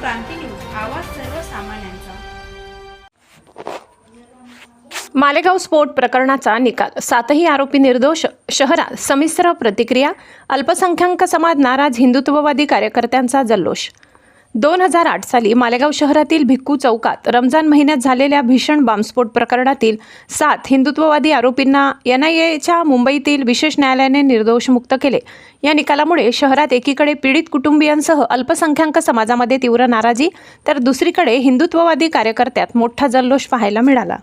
क्रांती news आवाज सर्वसामान्यांचा. मालेगाव स्फोट प्रकरणाचा निकाल. सातही आरोपी निर्दोष. शहरात संमिश्र प्रतिक्रिया. अल्पसंख्याक समाज नाराज हिंदुत्ववादी कार्यकर्त्यांचा जल्लोष. दोन हजार आठ साली मालेगाव शहरातील भिक्कू चौकात रमजान महिन्यात झालेल्या भीषण बॉम्बस्फोट प्रकरणातील सात हिंदुत्ववादी आरोपींना एन आय एच्या मुंबईतील विशेष न्यायालयाने निर्दोष मुक्त केले. या निकालामुळे शहरात एकीकडे पीडित कुटुंबियांसह अल्पसंख्याक समाजामध्ये तीव्र नाराजी तर दुसरीकडे हिंदुत्ववादी कार्यकर्त्यात मोठा जल्लोष पाहायला मिळाला.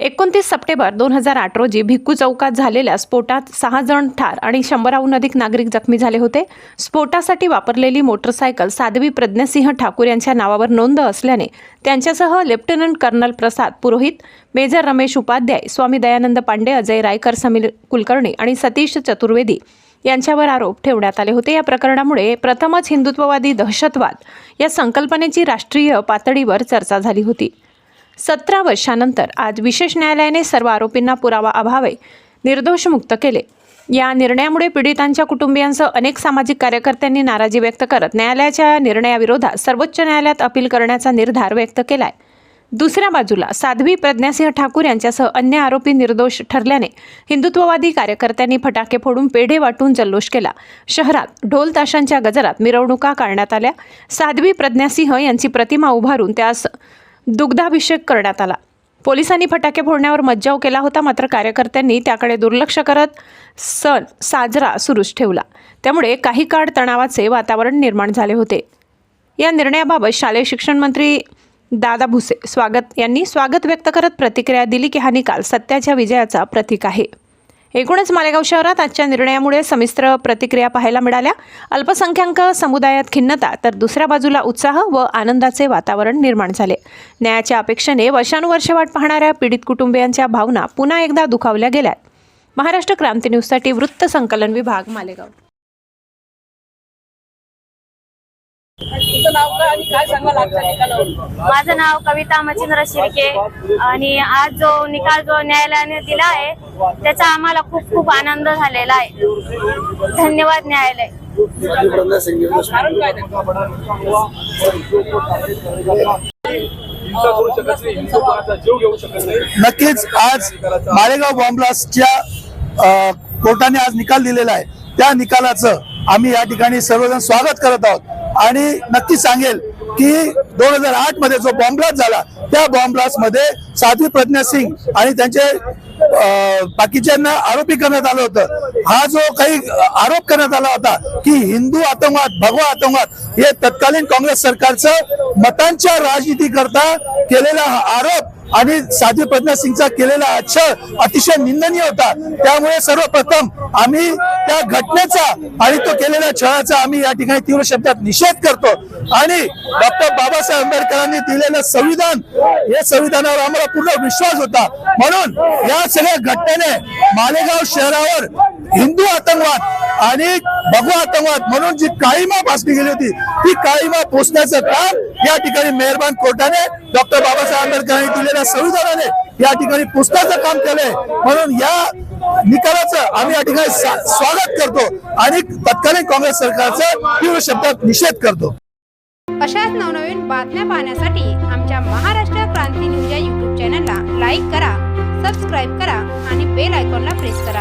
एकोणतीस सप्टेंबर दोन हजार आठ रोजी भिक्कू चौकात झालेल्या स्फोटात सहा जण ठार आणि शंभराहून अधिक नागरिक जखमी झाले होते. स्फोटासाठी वापरलेली मोटरसायकल साध्वी प्रज्ञासिंह ठाकूर यांच्या नावावर नोंद असल्याने त्यांच्यासह lieutenant colonel Prasad Purohit major Ramesh Upadhyay Swami Dayanand Pandey Ajay Raikar Sameer Kulkarni आणि सतीश चतुर्वेदी यांच्यावर आरोप ठेवण्यात आले होते. या प्रकरणामुळे प्रथमच हिंदुत्ववादी दहशतवाद या संकल्पनेची राष्ट्रीय पातळीवर चर्चा झाली होती. सतरा वर्षानंतर आज विशेष न्यायालयाने सर्व आरोपींना पुरावा अभावे निर्दोष मुक्त केले. या निर्णयामुळे पीडितांच्या कुटुंबियांसह अनेक सामाजिक कार्यकर्त्यांनी नाराजी व्यक्त करत न्यायालयाच्या निर्णयाविरोधात सर्वोच्च न्यायालयात अपील करण्याचा निर्धार व्यक्त केलाय. दुसऱ्या बाजूला साध्वी प्रज्ञासिंह ठाकूर यांच्यासह अन्य आरोपी निर्दोष ठरल्याने हिंदुत्ववादी कार्यकर्त्यांनी फटाके फोडून पेढे वाटून जल्लोष केला. शहरात ढोल ताशांच्या गजरात मिरवणुका काढण्यात आल्या. साध्वी प्रज्ञासिंह यांची प्रतिमा उभारून त्यास दुग्धाभिषेक करण्यात आला. पोलिसांनी फटाके फोडण्यावर मज्जाव केला होता मात्र कार्यकर्त्यांनी त्याकडे दुर्लक्ष करत सण साजरा सुरूच ठेवला. त्यामुळे काही काळ तणावाचे वातावरण निर्माण झाले होते. या निर्णयाबाबत शालेय शिक्षण मंत्री दादा भुसे स्वागत यांनी स्वागत व्यक्त करत प्रतिक्रिया दिली की हा निकाल सत्याच्या विजयाचा प्रतीक आहे. एकूणच मालेगाव शहरात आजच्या निर्णयामुळे संमिश्र प्रतिक्रिया पाहायला मिळाल्या. अल्पसंख्याक समुदायात खिन्नता तर दुसऱ्या बाजूला उत्साह व आनंदाचे वातावरण निर्माण झाले. न्यायाच्या अपेक्षेने वर्षानुवर्षे वाट पाहणाऱ्या पीडित कुटुंबियांच्या भावना पुन्हा एकदा दुखावल्या गेल्यात. महाराष्ट्र क्रांती न्यूजसाठी वृत्त संकलन विभाग मालेगाव. माझं नाव कविता मच्छिंद्र शिर्के. आणि आज जो निकाल जो न्यायालयाने दिला आहे त्याचा आम्हाला खूप खूप आनंद झालेला आहे. धन्यवाद न्यायालय. नक्कीच आज मालेगाव बॉम्बलास्टच्या कोर्टाने आज निकाल दिलेला आहे. त्या निकालाचं आम्ही या ठिकाणी सर्वजण स्वागत करत आहोत. आणि नक्की सांगेल की दोन हजार आठमध्ये जो बॉम्बलास्ट झाला त्या बॉम्बलास्टमध्ये साध्वी प्रज्ञा सिंग आणि त्यांचे बाकीच्यांना आरोपी करण्यात आलं होतं. हा जो काही आरोप करण्यात आला होता की हिंदू आतंकवाद भगवा आतंकवाद हे तत्कालीन काँग्रेस सरकारचं मतांच्या राजनीती करता केलेला हा आरोप आणि साध्वी प्रज्ञा सिंगचा केलेला अक्षर अतिशय निंदनीय होता. त्यामुळे सर्वप्रथम आम्ही त्या घटनेचा आणि तो केलेल्या छळाचा आम्ही या ठिकाणी तीव्र शब्दात निषेध करतो. आणि डॉक्टर बाबासाहेब आंबेडकरांनी दिलेलं संविधान या संविधानावर आम्हाला पूर्ण विश्वास होता. म्हणून या सगळ्या घटनेने मालेगाव शहरावर हिंदू आतंकवाद आणि भगवा आतंकवाद म्हणून जी काळीमा भासली गेली होती ती काळीमा पोचण्याचं काम या ठिकाणी मेहरबान कोर्टाने डॉक्टर बाबासाहेब आंबेडकरांनी दिलेल्या संविधानाने या ठिकाणी पुस्तकाचं काम केलंय. म्हणून या निकालाचं आम्ही या ठिकाणी स्वागत करतो आणि तत्कालीन काँग्रेस सरकारचा तीव्र शब्दात निषेध करतो. अशाच नवनवीन बातम्या पाहण्यासाठी आमच्या महाराष्ट्र क्रांती न्यूज या युट्यूब चॅनलला लाईक करा सबस्क्राईब करा आणि बेल आयकॉनला प्रेस करा.